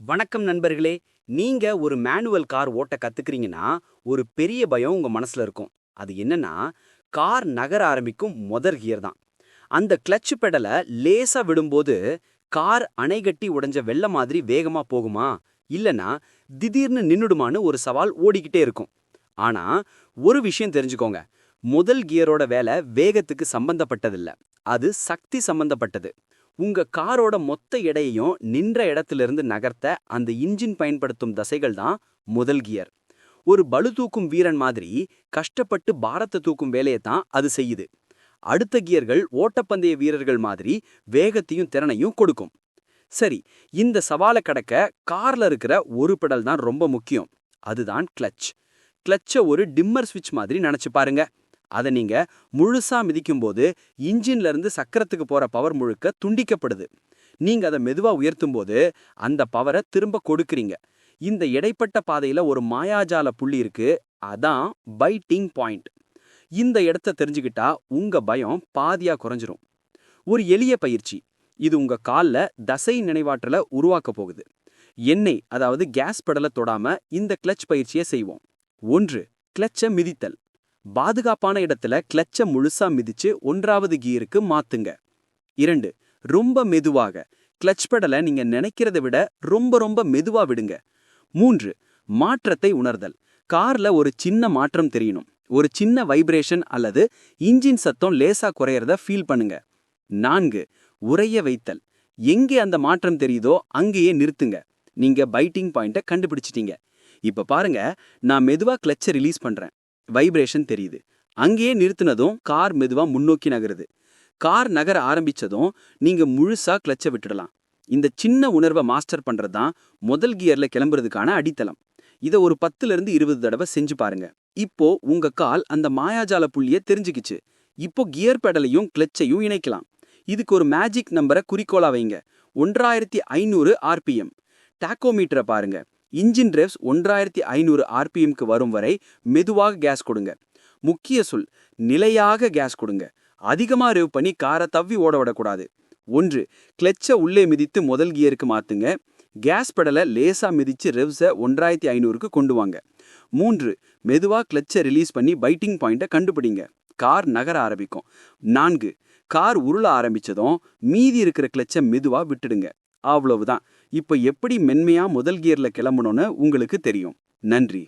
வணக்கம் நண்பர்களே நீங்க ஒரு மேனுவல் கார் ஓட்ட கத்துக்கிறீங்கன்னா ஒரு பெரிய பயம் உங்க மனசுல இருக்கும். அது என்னன்னா கார் நகர ஆரம்பிக்கும் முதல் கியர் தான். அந்த கிளச் பெடலை லேசா விடும்போது கார் அணைகட்டி உடைஞ்ச வெள்ள மாதிரி வேகமா போகுமா? இல்லனா திடீர்னு நின்னுடுமான்னு ஒரு சவால் ஓடிக்கிட்டே இருக்கும். ஆனா ஒரு விஷயம் தெரிஞ்சுக்கோங்க. முதல் கியரோட வேலை வேகத்துக்கு சம்பந்தப்பட்டதில்ல. அது சக்தி சம்பந்தப்பட்டது. உங்க காரோட மொத்த எடையையும் நின்ற இடத்திலிருந்து நகர்த்த அந்த இன்ஜின் பயன்படுத்தும் தசைகள் தான் முதல் கியர். ஒரு பளு தூக்கும் வீரன் மாதிரி கஷ்டப்பட்டு பாரத்தை தூக்கும் வேலையை தான் அது செய்யுது. அடுத்த கியர்கள் ஓட்டப்பந்தய வீரர்கள் மாதிரி வேகத்தையும் திறனையும் கொடுக்கும். சரி இந்த சவாலை கடக்க கார்ல இருக்கிற ஒரு பெடல் தான் ரொம்ப முக்கியம். அதுதான் கிளச். கிளச்சை ஒரு டிம்மர் சுவிட்ச் மாதிரி நினைச்சு பாருங்க. அதை நீங்க முழுசா மிதிக்கும்போது இன்ஜின்ல இருந்து சக்கரத்துக்கு போற பவர் முழுக்க துண்டிக்கப்படுது. நீங்க அதை மெதுவா உயர்த்தும் போது அந்த பவரை திரும்ப கொடுக்குறீங்க. இந்த இடைப்பட்ட பாதையில ஒரு மாயாஜால புள்ளி இருக்கு. அதான் பைட்டிங் பாயிண்ட் இந்த இடத்த தெரிஞ்சுக்கிட்டா உங்க பயம் பாதியா குறைஞ்சிரும். ஒரு எளிய பயிற்சி. இது உங்க கால்ல தசை நினைவாற்றலை உருவாக்க போகுது. எண்ணெய் அதாவது கேஸ் பெடலை தொடாம இந்த கிளச் பயிற்சியை செய்வோம். ஒன்று கிளச்சை மிதித்தல். பாதுகாப்பான இடத்துல கிளச்ச முழுசா மிதிச்சு ஒன்றாவது கியருக்கு மாத்துங்க. இரண்டு ரொம்ப மெதுவாக. கிளச் பெடலை நீங்க நினைக்கிறத விட ரொம்ப ரொம்ப மெதுவா விடுங்க. மூன்று மாற்றத்தை உணர்தல். கார்ல ஒரு சின்ன மாற்றம் தெரியணும். ஒரு சின்ன வைப்ரேஷன் அல்லது இன்ஜின் சத்தம் லேசா குறையறத ஃபீல் பண்ணுங்க. நான்கு உறைய வைத்தல். எங்கே அந்த மாற்றம் தெரியுதோ அங்கேயே நிறுத்துங்க. நீங்க பைட்டிங் பாயிண்ட கண்டுபிடிச்சிட்டீங்க. இப்ப பாருங்க நான் மெதுவா கிளச்சை ரிலீஸ் பண்றேன். வைப்ரேஷன் தெரியுது. அங்கேயே நிறுத்தினதும் கார் மெதுவா முன்னோக்கி நகருது. கார் நகர ஆரம்பிச்சதும் நீங்க முழுசா கிளச்ச விட்டுடலாம். இந்த சின்ன உணர்வை மாஸ்டர் பண்றது தான் முதல் கியர்ல கிளம்புறதுக்கான அடித்தளம். இதை ஒரு பத்துல இருந்து இருபது தடவை செஞ்சு பாருங்க. இப்போ உங்க கால் அந்த மாயாஜால புள்ளிய தெரிஞ்சுக்கிச்சு. இப்போ கியர் பெடலையும் கிளச்சையும் இணைக்கலாம். இதுக்கு ஒரு மேஜிக் நம்பரை குறிக்கோளா வைங்க. ஒன்றாயிரத்தி ஐநூறு ஆர்பிஎம் டாக்கோமீட்டரை பாருங்க. இன்ஜின் ரேவ்ஸ் ஒன்றாயிரத்தி ஐநூறு ஆர்பிஎம்க்கு வரும் வரை மெதுவாக கேஸ் கொடுங்க. முக்கிய சொல் நிலையாக கேஸ் கொடுங்க. அதிகமா ரேவ் பண்ணி காரை தவ்வி ஓட விடக்கூடாது. ஒன்று கிளச்சை உள்ளே மிதித்து முதல் கியருக்கு மாத்துங்க. கேஸ் பெடலை லேசா மிதிச்சு ரெவ்ஸை ஒன்றாயிரத்தி ஐநூறுக்கு கொண்டு வாங்க. மூன்று மெதுவா கிளச்சை ரிலீஸ் பண்ணி பைட்டிங் பாயிண்ட்டை கண்டுபிடிங்க. கார் நகர ஆரம்பிக்கும். நான்கு கார் உருள ஆரம்பிச்சதும் மீதி இருக்கிற கிளச்சை மெதுவா விட்டுடுங்க. அவ்வளவுதான். இப்போ எப்படி மென்மையா முதல் கியர்ல கிளம்பணும்னு உங்களுக்கு தெரியும். நன்றி.